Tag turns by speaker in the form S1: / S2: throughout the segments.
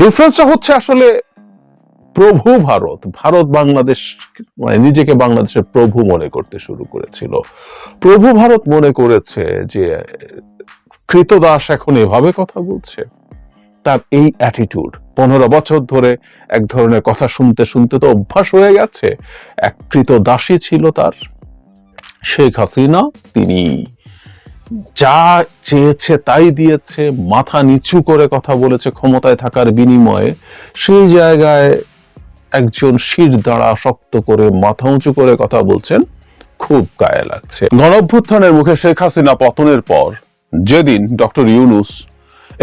S1: ডিফারেন্সটা হচ্ছে আসলে প্রভু ভারত। ভারত বাংলাদেশ মানে নিজেকে বাংলাদেশের প্রভু মনে করতে শুরু করেছিল। প্রভু ভারত মনে করেছে যে কৃতদাস এখন এভাবে কথা বলছে। তার এই অ্যাটিটিউড পনেরো বছর ধরে এক ধরনের কথা শুনতে শুনতে তো অভ্যাস হয়ে গেছে। এক কৃতদাসী ছিল তার, শেখ হাসিনা, তিনি যা চেয়েছে তাই দিয়েছে, মাথা নিচু করে কথা বলেছে ক্ষমতায় থাকার বিনিময়ে, সেই জায়গায় একজন শির দাঁড়া শক্ত করে, মাথা উঁচু করে কথা বলছেন, খুব গায়ে লাগছে। গণঅভ্যুত্থানের মুখে শেখ হাসিনা পতনের পর যেদিন ডক্টর ইউনুস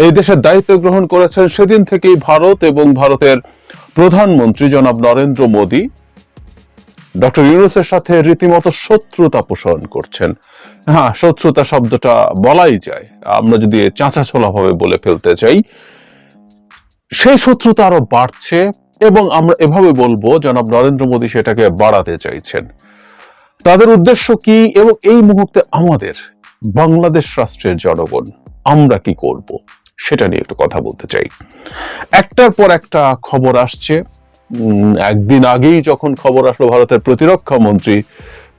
S1: এই দেশের দায়িত্ব গ্রহণ করেছেন, সেদিন থেকেই ভারত এবং ভারতের প্রধানমন্ত্রী জনাব নরেন্দ্র মোদী ডক্টর ইউনুসের সাথে রীতিমতো শত্রুতা পোষণ করছেন। হ্যাঁ শত্রুতা শব্দটা বলাই যায়। আমরা যদি চাঁচা ছোলা ভাবে বলে ফেলতে চাই, সেই শত্রুতা আরও বাড়ছে এবং আমরা এভাবে বলব, জনাব নরেন্দ্র মোদী সেটাকে বাড়াতে চাইছেন। তাদের উদ্দেশ্য কি এবং এই মুহূর্তে আমাদের বাংলাদেশ রাষ্ট্রের জনগণ আমরা কি করব, সেটা নিয়ে একটু কথা বলতে চাই। একটার পর একটা খবর আসছে একদিন আগেই যখন খবর আসলো ভারতের প্রতিরক্ষা মন্ত্রী,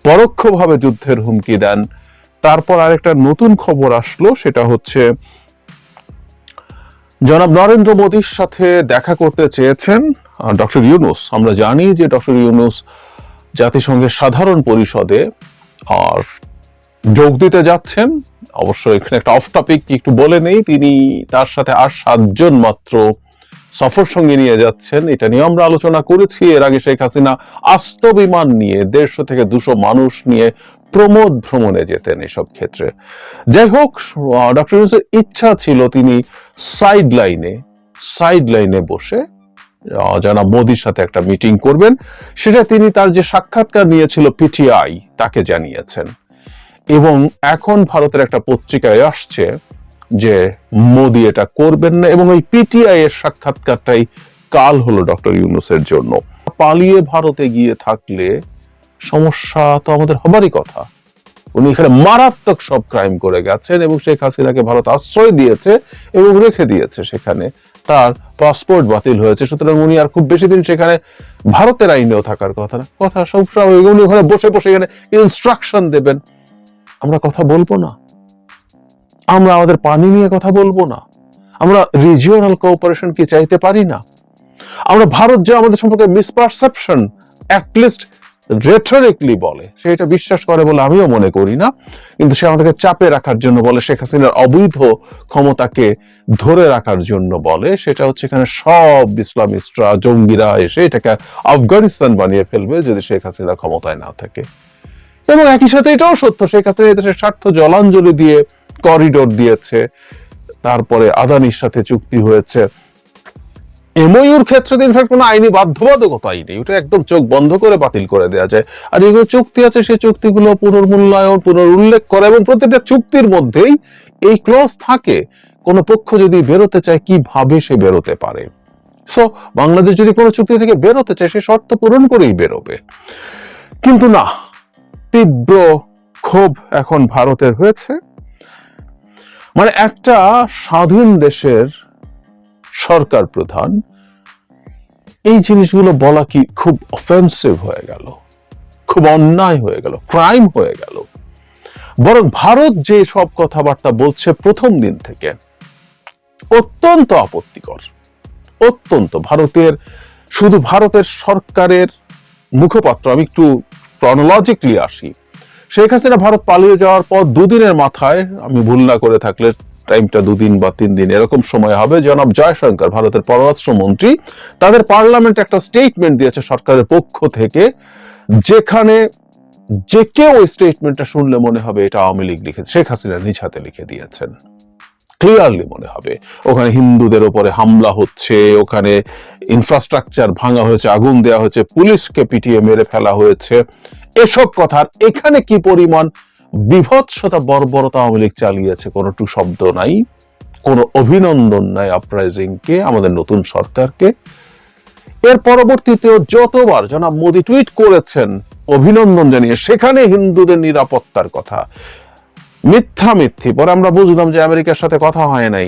S1: পরোক্ষভাবে যুদ্ধের হুমকি দেন। তারপর আরেকটা নতুন খবর আসলো, সেটা হচ্ছে, জনাব নরেন্দ্র মোদীর সাথে দেখা করতে চেয়েছেন ডক্টর ইউনুস। আমরা জানি যে ডক্টর ইউনুস জাতিসংঘের সাধারণ পরিষদে, আর যোগ দিতে যাচ্ছেন। অবশ্য এখানে একটা অফ টপিক একটু বলে নেই, তিনি তার সাথে আর সাতজন মাত্র সফর সঙ্গে নিয়ে যাচ্ছেন। এটা নিয়ে আমরা আলোচনা করেছি। এর আগে শেখ হাসিনা আস্ত বিমান নিয়ে দেড়শো থেকে দুশো মানুষ নিয়ে প্রমোদ ভ্রমণে যেতেন এসব ক্ষেত্রে। যাই হোক ডক্টর ইউনুসের ইচ্ছা ছিল তিনি সাইড লাইনে সাইড লাইনে বসে জনাব মোদির সাথে একটা মিটিং করবেন। সেটা তিনি তার যে সাক্ষাৎকার নিয়েছিল পিটিআই তাকে জানিয়েছেন। এবং এখন ভারতের একটা পত্রিকায় আসছে যে মোদি এটা করবেন না এবং ওই পিটিআই এর সাক্ষাৎকারটাই কাল হলো ডক্টর ইউনুসের জন্য। পালিয়ে ভারতে গিয়ে থাকলে সমস্যা তো আমাদের হবারই কথা। উনি এখানে মারাত্মক সব ক্রাইম করে গেছেন এবং শেখ হাসিনাকে ভারত আশ্রয় দিয়েছে এবং রেখে দিয়েছে সেখানে। তার পাসপোর্ট বাতিল হয়েছে, সুতরাং উনি আর খুব বেশি দিন সেখানে ভারতের আইনেও থাকার কথা না। কথা সব। উনি ওখানে বসে বসে এখানে ইনস্ট্রাকশন দেবেন। আমরা কথা বলব না। আমরা আমাদের পানি নিয়ে কথা বলব না। আমরা রিজিওনাল কোঅপারেশন কি চাইতে পারি না। আমরা ভারত যে আমাদের সম্পর্কে মিসপারসেপশন অ্যাটলিস্ট রেটরিকলি বলে, সেটা বিশ্বাস করে বলে আমিও মনে করি না। কিন্তু সে আমাদেরকে চাপে রাখার জন্য বলে, শেখ হাসিনার অবৈধ ক্ষমতাকে ধরে রাখার জন্য বলে, সেটা হচ্ছে এখানে সব ইসলামিস্টরা, জঙ্গিরা এসে এটাকে আফগানিস্তান বানিয়ে ফেলবে যদি শেখ হাসিনা ক্ষমতায় না থাকে। এবং একই সাথে এটাও সত্য, শেখ হাসিনা এদেশের স্বার্থ জলাঞ্জলি দিয়ে করিডোর দিয়েছে, তারপরে আদানির সাথে চুক্তি হয়েছে। এমওইউর ক্ষেত্রে ইনফ্যাক্ট কোনো আইনি বাধ্যবাধকতাই নেই, ওটা একদম চোখ বন্ধ করে বাতিল করে দেওয়া যায়। আর এগুলো চুক্তি আছে, সেই চুক্তিগুলো পুনর্মূল্যায়ন, পুনরুল্লেখ করা এবং প্রত্যেকটা চুক্তির মধ্যেই এই ক্লজ থাকে। কোন পক্ষ যদি বেরোতে চায়, কীভাবে সে বেরোতে পারে? সো বাংলাদেশ যদি কোনো চুক্তি থেকে বেরোতে চায়, সে শর্ত পূরণ করেই বেরোবে। কিন্তু না, তীব্র ক্ষোভ এখন ভারতের হয়েছে। মানে একটা স্বাধীন দেশের সরকার প্রধান, এই জিনিসগুলো বলা কি খুব অফেন্সিভ হয়ে গেল, খুব অন্যায় হয়ে গেল ক্রাইম হয়ে গেল। বরং ভারত যে সব কথাবার্তা বলছে প্রথম দিন থেকে অত্যন্ত আপত্তিকর, অত্যন্ত ভারতের, শুধু ভারতের সরকারের মুখপাত্র, আমি একটু ক্রনোলজিক্যালি আসি শেখ হাসিনা ভারত পালিয়ে যাওয়ার পর দুদিনের মাথায়, আমি ভুল না করে থাকলে টাইমটা দুদিন বা তিন দিন এরকম সময় হবে, জনাব জয়শঙ্কর, ভারতের পররাষ্ট্রমন্ত্রী তাদের পার্লামেন্টে একটা স্টেটমেন্ট দিয়েছে সরকারের পক্ষ থেকে, যেখানে যে কেউ ওই স্টেটমেন্টটা শুনলে মনে হবে এটা আওয়ামী লীগ লিখেছে, শেখ হাসিনা নিজ হাতে লিখে দিয়েছেন। ক্লিয়ারলি মনে হবে। ওখানে হিন্দুদের ওপরে হামলা হচ্ছে, ওখানে ইনফ্রাস্ট্রাকচার ভাঙা হয়েছে, আগুন দেওয়া হয়েছে, পুলিশকে পিটিয়ে মেরে ফেলা হয়েছে। এসব কথার এখানে কি পরিমাণ বিভৎসতা, বর্বরতা আওয়ামী লীগ চালিয়েছে কোনো টু শব্দ নাই, কোনো অভিনন্দন নাই কে আমাদের নতুন সরকারকে। এর পরবর্তীতেও যতবার জনাব মোদী টুইট করেছেন অভিনন্দন জানিয়ে, সেখানে হিন্দুদের নিরাপত্তার কথা। মিথ্যা মিথ্যি, পরে আমরা বুঝলাম যে আমেরিকার সাথে কথা হয় নাই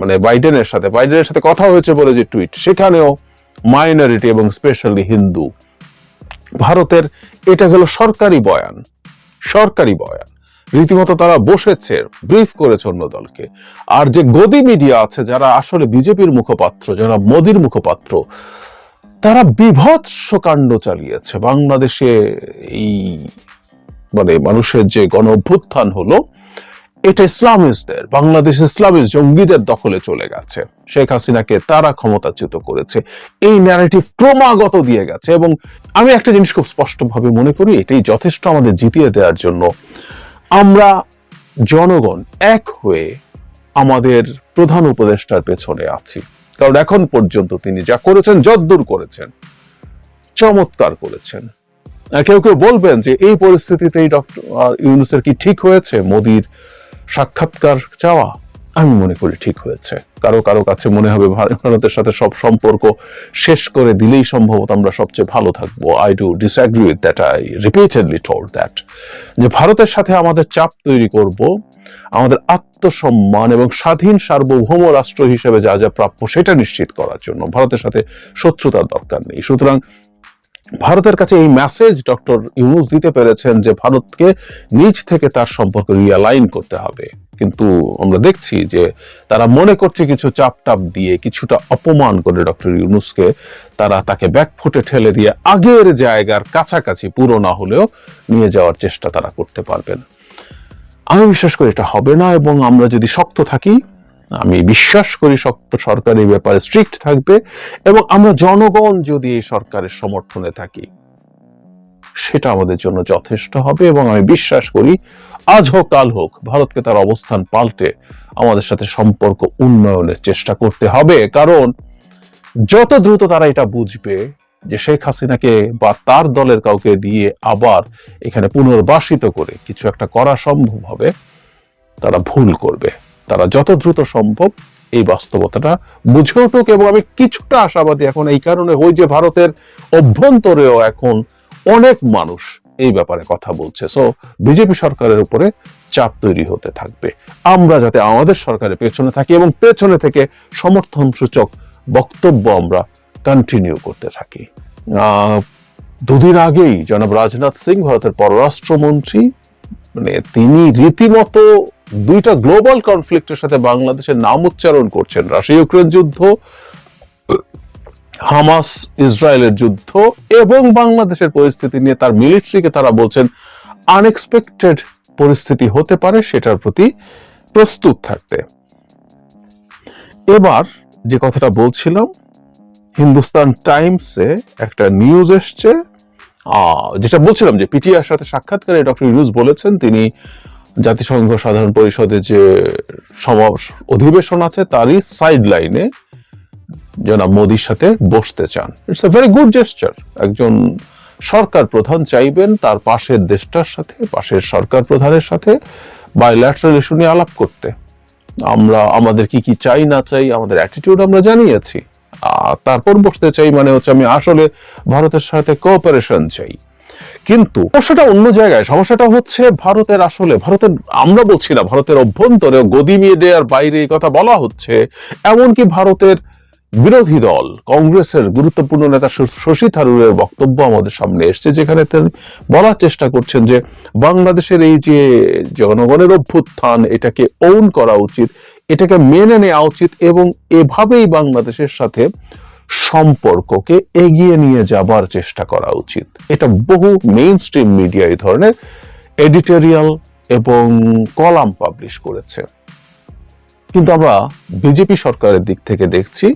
S1: মানে বাইডেনের সাথে বাইডেনের সাথে কথা হয়েছে বলে যে টুইট, সেখানেও মাইনরিটি এবং স্পেশালি হিন্দু ভারতের এটা হলো সরকারি বয়ান সরকারি বয়ান। রীতিমতো তারা বসেছে, ব্রিফ করেছে অন্য দলকে। আর যে গদি মিডিয়া আছে, যারা আসলে বিজেপির মুখপাত্র যারা মোদির মুখপাত্র, তারা বিভৎস কাণ্ড চালিয়েছে। বাংলাদেশে এই মানে মানুষের যে গণ অভ্যুত্থান হলো এটা ইসলামিস্টদের, বাংলাদেশ ইসলামিস্ট জঙ্গিদের দখলে চলে গেছে। শেখ হাসিনাকে তারা ক্ষমতাচ্যুত করেছে। এই ন্যারেটিভ ক্রমাগত দিয়ে গেছে এবং আমি একটা জিনিস খুব স্পষ্টভাবে মনে করি, এটাই যথেষ্ট আমাদের জিতিয়ে দেওয়ার জন্য। আমরা জনগণ এক হয়ে আমাদের প্রধান উপদেষ্টার পেছনে আছি। কারণ এখন পর্যন্ত তিনি যা করেছেন, যদ্দূর করেছেন, চমৎকার করেছেন। কেউ কেউ বলবেন যে এই পরিস্থিতিতেই ডক্টর ইউনুসের কি ঠিক হয়েছে? মোদির সাক্ষাৎকার চাওয়া আমি মনে করি ঠিক হয়েছে। কারও কারও কাছে মনে হবে ভারতের সাথে সব সম্পর্ক শেষ করে দিলেই সম্ভবত আমরা সবচেয়ে ভালো থাকব। I do disagree with that I repeatedly told that যে ভারতের সাথে আমাদের চাপ তৈরি করব, আমাদের আত্মসম্মান এবং স্বাধীন সার্বভৌম রাষ্ট্র হিসেবে যা যা প্রাপ্য সেটা নিশ্চিত করার জন্য। ভারতের সাথে শত্রুতার দরকার নেই। সুতরাং ভারতের কাছে এই মেসেজ ডক্টর ইউনুস দিতে পেরেছেন যে ভারতকে নিজ থেকে তার সম্পর্ক রিয়ালাইন করতে হবে। কিন্তু আমরা দেখছি যে তারা মনে করছে কিছু চাপ টাপ দিয়ে, কিছুটা অপমান করে ডক্টর ইউনুসকে। তারা তাকে ব্যাকফুটে ঠেলে দিয়ে আগের জায়গার কাছাকাছি পুরো না হলেও নিয়ে যাওয়ার চেষ্টা তারা করতে পারবেন। আমি বিশ্বাস করি এটা হবে না এবং আমরা যদি শক্ত থাকি আমি বিশ্বাস করি শক্ত সরকার এই ব্যাপারে স্ট্রিক্ট থাকবে এবং আমরা জনগণ যদি এই সরকারের সমর্থনে থাকি, সেটা আমাদের জন্য যথেষ্ট হবে এবং আমি বিশ্বাস করি আজ হোক, কাল হোক, ভারতকে তার অবস্থান পাল্টে আমাদের সাথে সম্পর্ক উন্নয়নের চেষ্টা করতে হবে। কারণ যত দ্রুত তারা এটা বুঝবে যে শেখ হাসিনাকে বা তার দলের কাউকে দিয়ে আবার এখানে পুনর্বাসিত করে কিছু একটা করা সম্ভব হবে, তারা ভুল করবে। তারা যত দ্রুত সম্ভব এই বাস্তবতাটা বুঝে উঠুক এবং আমি কিছুটা আশাবাদী এখন এই কারণে হই যে ভারতের অভ্যন্তরেও এখন অনেক মানুষ এই ব্যাপারে কথা বলছে। সো বিজেপি সরকারের উপরে চাপ তৈরি হতে থাকবে। আমরা যাতে আমাদের সরকারের পেছনে থাকি এবং পেছনে থেকে সমর্থন সূচক বক্তব্য আমরা কন্টিনিউ করতে থাকি। দুদিন আগেই জনাব রাজনাথ সিং, ভারতের পররাষ্ট্রমন্ত্রী মানে তিনি রীতিমতো দুইটা গ্লোবাল কনফ্লিক্টের সাথে বাংলাদেশের নাম উচ্চারণ করছেন রাশিয়া ইউক্রেন যুদ্ধ, হামাস ইসরায়েলের যুদ্ধ এবং বাংলাদেশের পরিস্থিতি নিয়ে তার মিলিটারিকে তারা বলছেন আনএক্সপেক্টেড পরিস্থিতি হতে পারে, সেটার প্রতি প্রস্তুত থাকতে। এবার যে কথাটা বলছিলাম, হিন্দুস্তান টাইমসে একটা নিউজ এসছে যেটা বলছিলাম যে পিটিআর সাথে সাক্ষাৎকারে ডক্টর ইউনুস বলেছেন, তিনি জাতিসংঘ সাধারণ পরিষদে যে অধিবেশন আছে, তারই সাইড লাইনে জনাব মোদির সাথে বসতে চান। It's a very good gesture একজন সরকার প্রধান চাইবেন তার পাশের দেশটার সাথে, পাশের সরকার প্রধানের সাথে বাইল্যাটারাল ইস্যু নিয়ে আলাপ করতে। আমরা, আমাদের কি কি চাই না চাই, আমাদের অ্যাটিটিউড আমরা জানিয়েছি। আর তারপর বসতে চাই মানে হচ্ছে আমি আসলে ভারতের সাথে কোঅপারেশন চাই। কিন্তু সমস্যাটা অন্য জায়গায়। সমস্যাটা হচ্ছে ভারতের আসলে, ভারতের, আমরা বলছি না, ভারতের অভ্যন্তরে গদি মিডিয়ার বাইরে কথা বলা হচ্ছে, এমনকি ভারতের বিরোধী দল, কংগ্রেসের গুরুত্বপূর্ণ নেতা শশী থারুরের বক্তব্য আমাদের সামনে এসছে, যেখানে তিনি বলার চেষ্টা করছেন যে বাংলাদেশের এই যে জনগণের অভ্যুত্থান, এটাকে ওন করা উচিত, এটাকে মেনে নেওয়া উচিত এবং এভাবেই বাংলাদেশের সাথে সম্পর্ককে এগিয়ে নিয়ে যাবার চেষ্টা করা উচিত। এটা বহু মেইন স্ট্রিম মিডিয়া এই ধরনের এডিটোরিয়াল এবং কলাম পাবলিশ করেছে। কিন্তু আমরা বিজেপি সরকারের দিক থেকে দেখছি,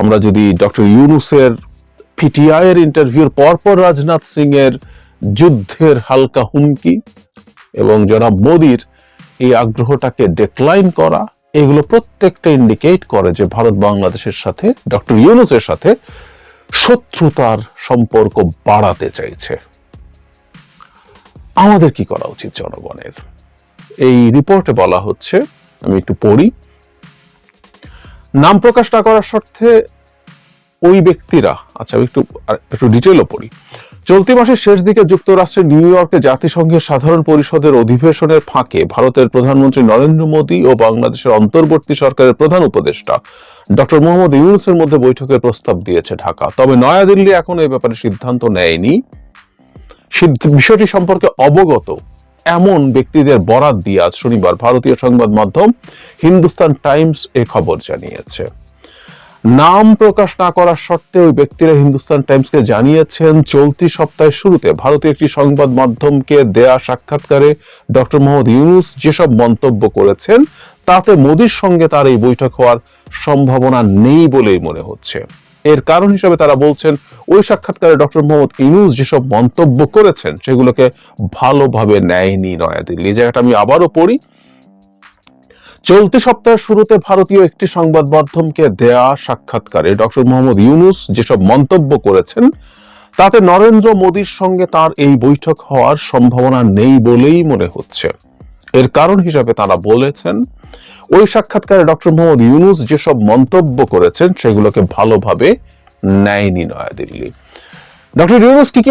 S1: আমরা যদি ডক্টর ইউনুসের পিটিআই এর ইন্টারভিউর পরপর রাজনাথ সিং এর যুদ্ধের হালকা হুমকি এবং জনাব মোদির এই আগ্রহটাকে ডেক্লাইন করা এগুলো প্রত্যেকটা ইন্ডিকেট করে যে ভারত বাংলাদেশের সাথে, ডক্টর ইউনুসের সাথে শত্রুতার সম্পর্ক বাড়াতে চাইছে। আমাদের কি করা উচিত জনগণের? এই রিপোর্টে বলা হচ্ছে, আমি একটু পড়ি, নাম প্রকাশ না করার স্বার্থে ওই ব্যক্তিরা আচ্ছা আমি একটু একটু ডিটেলও পড়ি। চলতি মাসের শেষ দিকে যুক্তরাষ্ট্রের নিউ ইয়র্কে জাতিসংঘের সাধারণ পরিষদের অধিবেশনের ফাঁকে ভারতের প্রধানমন্ত্রী নরেন্দ্র মোদী ও বাংলাদেশের অন্তর্বর্তী সরকারের প্রধান উপদেষ্টা ডক্টর মোহাম্মদ ইউনুসের মধ্যে বৈঠকের প্রস্তাব দিয়েছে ঢাকা। তবে নয়াদিল্লি এখনও এ ব্যাপারে সিদ্ধান্ত নেয়নি। বিষয়টি সম্পর্কে অবগত এমন ব্যক্তিদের বরাত দিয়ে আজ শনিবার ভারতীয় সংবাদ মাধ্যম হিন্দুস্তান টাইমস এ খবর জানিয়েছে। নাম প্রকাশ না করার শর্তে ওই ব্যক্তিরা হিন্দুস্তান টাইমসকে জানিয়েছেন, চলতি সপ্তাহের শুরুতে ভারতীয় একটি সংবাদ মাধ্যমকে দেয়া সাক্ষাৎকারে ডক্টর মোহাম্মদ ইউনুস যেসব মন্তব্য করেছেন, তাতে মোদির সঙ্গে তার এই বৈঠক হওয়ার সম্ভাবনা নেই বলেই মনে হচ্ছে। এর কারণ হিসেবে তারা বলছেন, ওই সাক্ষাৎকারে ডক্টর মোহাম্মদ ইউনুস যেসব মন্তব্য করেছেন, সেগুলোকে ভালোভাবে নেয়নি নয়াদিল্লি। জায়গাটা আমি আবারও পড়ি চলতি সপ্তাহের শুরুতে ভারতীয় একটি সংবাদ মাধ্যমকে দেয়া সাক্ষাৎকারে ডক্টর মোহাম্মদ ইউনুস যেসব মন্তব্য করেছেন, তাতে নরেন্দ্র মোদীর সঙ্গে তার এই বৈঠক হওয়ার সম্ভাবনা নেই বলেই মনে হচ্ছে। এর কারণ হিসাবে তারা বলেছেন, ওই সাক্ষাৎকারে ডক্টর মোহাম্মদ ইউনুস যেসব মন্তব্য করেছেন, সেগুলোকে ভালোভাবে নেয়নি নয়াদিল্লি। ডক্টর ইউনুস কি কি